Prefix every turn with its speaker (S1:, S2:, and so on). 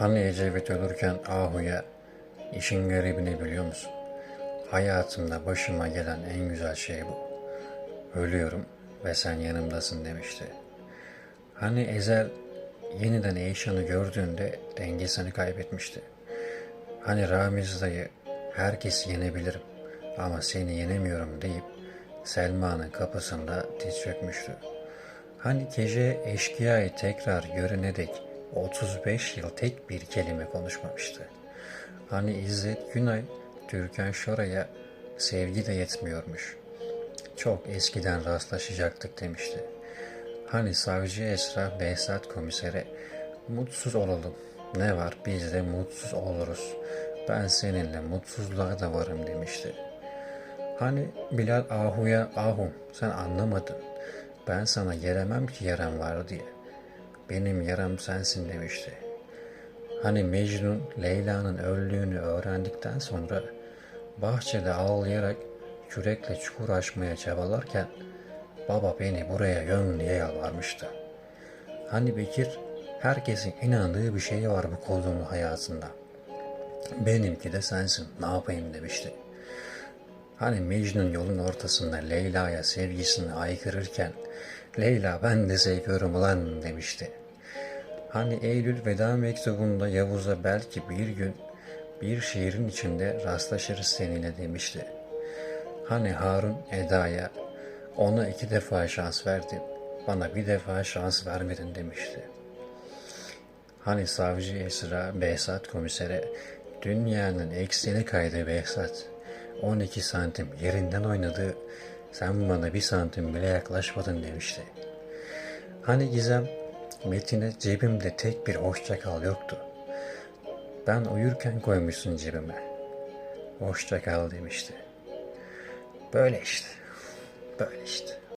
S1: Hani Ecevit ölürken Ahu'ya işin garibini biliyor musun? Hayatımda başıma gelen en güzel şey bu. Ölüyorum ve sen yanımdasın demişti. Hani Ezel yeniden Eyşan'ı gördüğünde dengesini kaybetmişti. Hani Ramiz dayı herkesi yenebilirim ama seni yenemiyorum deyip Selma'nın kapısında diz çökmüştü. Hani gece eşkıyayı tekrar görene dek 35 yıl tek bir kelime konuşmamıştı. Hani İzzet Günay Türkan Şoray'a sevgi de yetmiyormuş. Çok eskiden rastlaşacaktık demişti. Hani savcı Esra Behzat komisere mutsuz olalım. Ne var biz de mutsuz oluruz. Ben seninle mutsuzluğa da varım demişti. Hani Bilal Ahu'ya Ahum sen anlamadın. Ben sana gelemem ki yaram var diye. Benim yaram sensin demişti. Hani Mecnun Leyla'nın öldüğünü öğrendikten sonra bahçede ağlayarak kürekle çukur açmaya çabalarken baba beni buraya göm diye yalvarmıştı. Hani Bekir herkesin inandığı bir şey var bu kulluğun hayatında. Benimki de sensin ne yapayım demişti. Hani Mecnun yolun ortasında Leyla'ya sevgisini aykırırken Leyla ben de seviyorum ulan demişti. Hani Eylül veda mektubunda Yavuz'a belki bir gün bir şehrin içinde rastlaşırız seninle demişti. Hani Harun Eda'ya ona iki defa şans verdin, bana bir defa şans vermedin demişti. Hani savcı Esra Behzat komisere dünyanın ekseni kaydı Behzat. 12 santim yerinden oynadı. Sen bana bir santim bile yaklaşmadın demişti. Hani Gizem Metin'e cebimde tek bir hoşça kal yoktu. Ben uyurken koymuşsun cebime. Hoşça kal demişti. Böyle işte. Böyle işte.